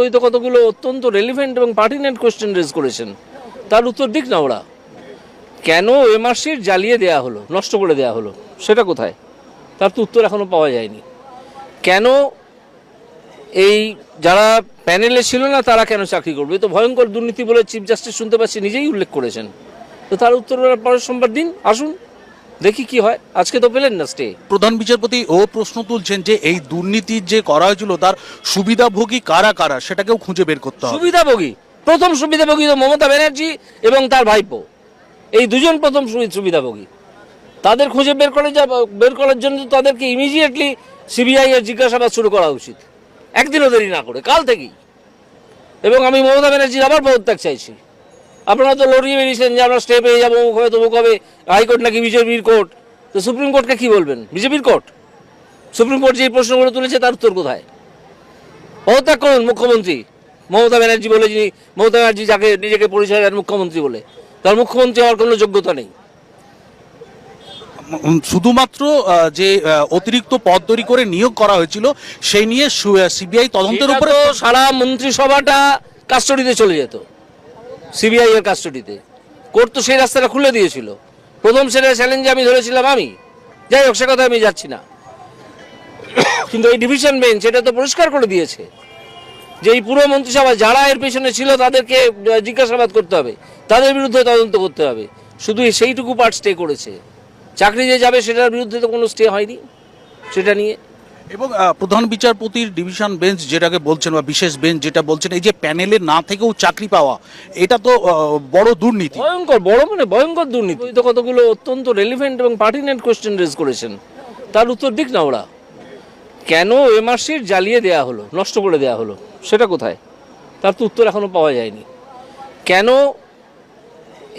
ওই কতগুলো অত্যন্ত রেলিভেন্ট এবং পার্টিনেন্ট কোয়েশ্চেন রেজ করেছেন, তার উত্তর দিক না ওরা। কেন এমআরসির জ্বালিয়ে দেয়া হলো, নষ্ট করে দেয়া হলো, সেটা কোথায়? তার তো উত্তর এখনও পাওয়া যায়নি। কেন এই যারা প্যানেলে ছিল না, তারা কেন চাকরি করবে? তো ভয়ঙ্কর দুর্নীতি বলে চিফ জাস্টিস শুনতে পাচ্ছি, নিজেই উল্লেখ করেছেন। তো তার উত্তর পরের সোমবার দিন, আসুন। দেখি কি হয়। আজকে তো পেলেন না স্টে প্রধান বিচারপতি ও প্রশ্ন তুলছেন যে এই দুর্নীতি যে করা হয়েছিল তার সুবিধাভোগী কারা কারা সেটাকেও খুঁজে বের করতে হবে। সুবিধাভোগী। প্রথম সুবিধাভোগী তো মমতা ব্যানার্জি এবং তার ভাইপো। এই দুজন প্রথম সুবি- সুবিধাভোগী। তাদের খুঁজে বের করে যা বের করার জন্য তাদেরকে ইমিডিয়েটলি সিবিআই এর জিজ্ঞাসাবাদ শুরু করা উচিত। একদিনও দেরি না করে কাল থেকেই। এবং আমি মমতা ব্যানার্জির আবার পদত্যাগ চাইছি। আপনারা তো লড়িয়ে বেরিয়েছেন যে আমরা স্টে পেয়ে যাব হবে তমুক হবে। হাইকোর্ট নাকি বিজেপির কোর্ট তো সুপ্রিম কোর্টকে কি বলবেন? বিজেপির কোর্ট সুপ্রিম কোর্ট যে প্রশ্নগুলো তুলেছে তার উত্তর কোথায়? পদত্যাগ করুন মুখ্যমন্ত্রী। মমতা ব্যানার্জি বলে যিনি মমতা ব্যানার্জি যাকে নিজেকে পরিচয় দেন মুখ্যমন্ত্রী বলে। তার মুখ্যমন্ত্রী হওয়ার কোনো যোগ্যতা নেই। শুধুমাত্র যে অতিরিক্ত পদ তৈরি করে নিয়োগ করা হয়েছিল সেই নিয়ে সিবিআই তদন্তের উপরে সারা মন্ত্রিসভাটা কাস্টডিতে চলে যেত। সিবিআই এর কাস্টডিতে কোর্ট তো সেই রাস্তাটা খুলে দিয়েছিল। প্রথম সেটা চ্যালেঞ্জে আমি ধরেছিলাম আমি। যাই হোক, সে কথা আমি যাচ্ছি না। কিন্তু এই ডিভিশন বেঞ্চ এটা তো পরিষ্কার করে দিয়েছে যে এই পুরো মন্ত্রিসভা যারা এর পেছনে ছিল তাদেরকে জিজ্ঞাসাবাদ করতে হবে। তাদের বিরুদ্ধে তদন্ত করতে হবে। শুধু সেইটুকু পার্ট স্টে করেছে। চাকরি যে যাবে সেটার বিরুদ্ধে তো কোনো স্টে হয়নি। সেটা নিয়ে। এবং প্রধান বিচারপতির ডিভিশন বেঞ্চ যেটাকে বলছেন বা বিশেষ বেঞ্চ যেটা বলছেন, এই যে প্যানেলে না থেকেও চাকরি পাওয়া, এটা তো বড় দুর্নীতি। ভয়ঙ্কর, বড় মানে ভয়ঙ্কর দুর্নীতি। তো কতগুলো অত্যন্ত রেলিভেন্ট এবং পার্টিনেন্ট কোয়েশ্চেন রেজ করেছেন। তার উত্তর দিক না ওরা। কেন এমআরসির জ্বালিয়ে দেয়া হলো, নষ্ট করে দেয়া হলো, সেটা কোথায়? তার তো উত্তর এখনও পাওয়া যায়নি। কেন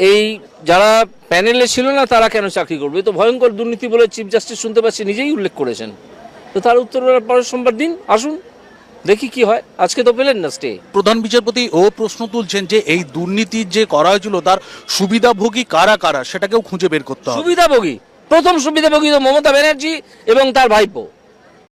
এই যারা প্যানেলে ছিল না, তারা কেন চাকরি করবে? তো ভয়ঙ্কর দুর্নীতি বলে চিফ জাস্টিস শুনতে পাচ্ছি, নিজেই উল্লেখ করেছেন। তো তার উত্তর পরের সোমবার দিন আসুন দেখি কি হয়। আজকে তো পেলেন না স্টে প্রধান বিচারপতি ও প্রশ্ন তুলছেন যে এই দুর্নীতি যে করা হয়েছিল তার সুবিধাভোগী কারা কারা সেটাকেও খুঁজে বের করতে হবে। সুবিধাভোগী। প্রথম সুবিধাভোগী তো মমতা ব্যানার্জি এবং তার ভাইপো।